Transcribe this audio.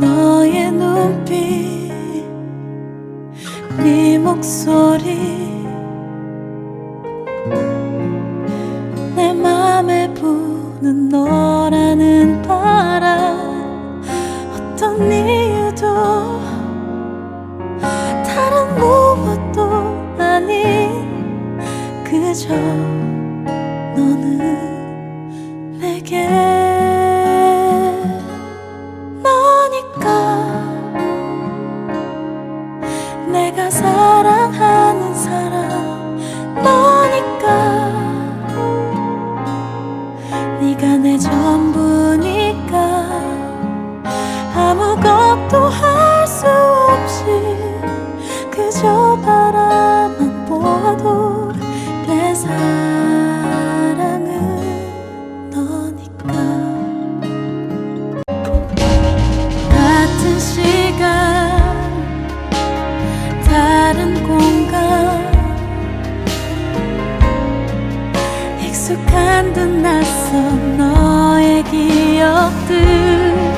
너의 눈빛 네 목소리 내 맘에 부는 너라는 바람 어떤 이유도 다른 무엇도 아닌 그저 너는 내가 사랑하는 사람 너니까. 네가 내 전부니까. 아무것도 익숙한 듯 낯선 너의 기억들